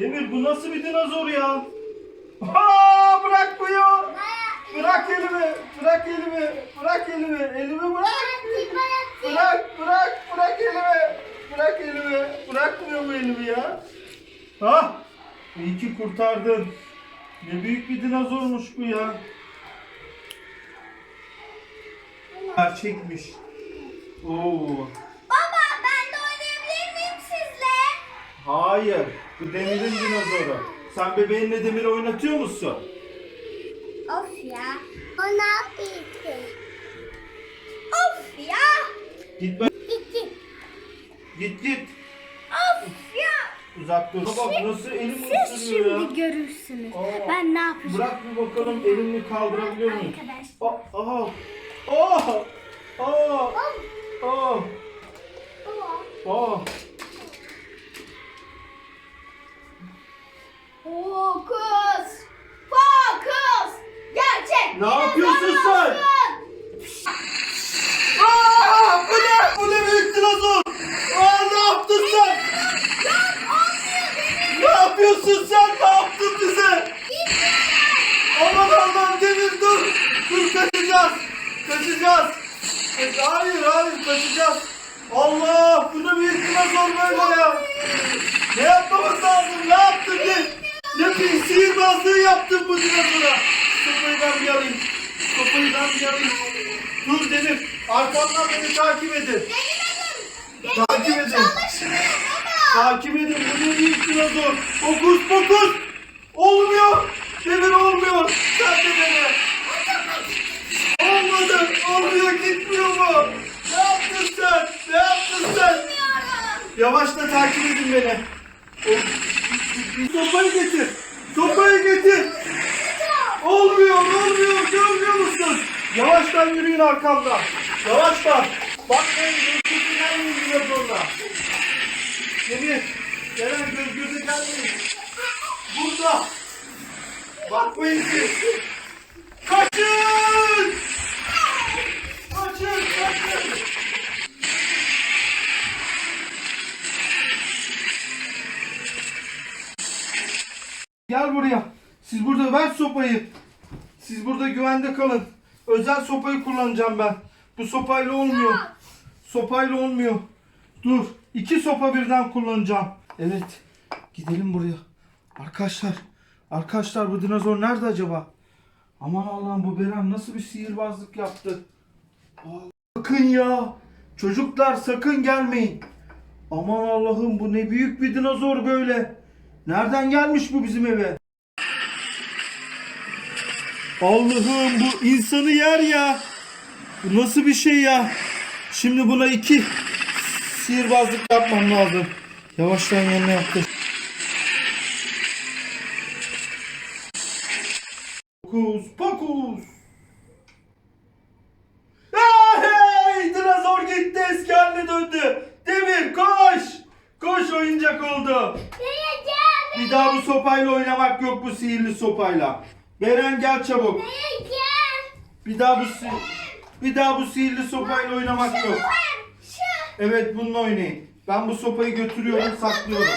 Demir bu nasıl bir dinozor ya? Aa bırakmıyor. Bırak elimi. Bırak elimi. Bırak elimi. Elimi bırak. Bırak bırak bırak elimi. Bırak elimi. Bırakmıyor bu elimi ya. Ha? İyi ki kurtardın. Ne büyük bir dinozormuş bu ya. Gerçekmiş. Oo. Hayır. Bu demirin dinozoru. Sen bebeğinle demir oynatıyor musun? Of ya. O ne yapıyorsun? Of ya. Git bak. Gitti. Git git. Of ya. Uzak dur. Bak nasıl elim Siz ısırıyor ya. şimdi görürsünüz. Aa. Ben ne yapacağım? Bırak bir bakalım elini kaldırabiliyor muyum? Arkadaş. Aa, aha. Aa. Aa. Aa. Aa. Ne yapıyorsun sen? Aa, bu ne? Bu ne büyük dinozor? Aa, ne yaptın sen? Ne yapıyorsun sen? Ne yaptın bize? Aman Allah'ım Demir dur. Dur kaçacağız. Kaçacağız. Hayır hayır kaçacağız. Allah bu ne büyük dinozor böyle ya. Ne yapmamız lazım? Ne yaptın ki? Ne bir sihirbazlığı yaptın bu dinozora. Sopayı ben bir alayım. Dur Demir. Arkamdan beni takip edin. Takip edin. Takip edin. Bu ne büyük dinozor. Fokus fokus. Olmuyor. Demir olmuyor. Sen de beni. Olmadı. Olmuyor. Gitmiyor mu? Ne yaptın sen? Ne yaptın sen? Yavaşla takip edin beni. Sopayı getir. Sopayı getir. Olmuyor, olmuyor. Görmüyor musun? Yavaştan yürüyün arkamdan. Yavaştan. Bakmayın, gözünüzü gelmeyin biraz orada. Demir, Eren göz göze gelmeyin. Burada. Bakmayın siz. Kaçın! Kaçın, kaçın. Gel buraya. Siz burada ver sopayı. Siz burada güvende kalın. Özel sopayı kullanacağım ben. Bu sopayla olmuyor. Sopayla olmuyor. Dur. iki sopa birden kullanacağım. Evet. Gidelim buraya. Arkadaşlar. Arkadaşlar bu dinozor nerede acaba? Aman Allah'ım bu Beren nasıl bir sihirbazlık yaptı. Aa, Sakın ya. Çocuklar sakın gelmeyin. Aman Allah'ım bu ne büyük bir dinozor böyle. Nereden gelmiş bu bizim eve? Allah'ım bu insanı yer ya. Bu nasıl bir şey ya? Şimdi buna iki sihirbazlık yapmam lazım. Yavaştan yanına yaklaş. Pokus pokus. Aa, hey! Dinozor gitti eski haline döndü. Demir koş. Koş oyuncak oldu. Bir daha bu sopayla oynamak yok bu sihirli sopayla. Beren gel çabuk. Bir daha bu si bir daha bu sihirli sopayla oynamak yok. Evet bununla oynayın. Ben bu sopayı götürüyorum saklıyorum.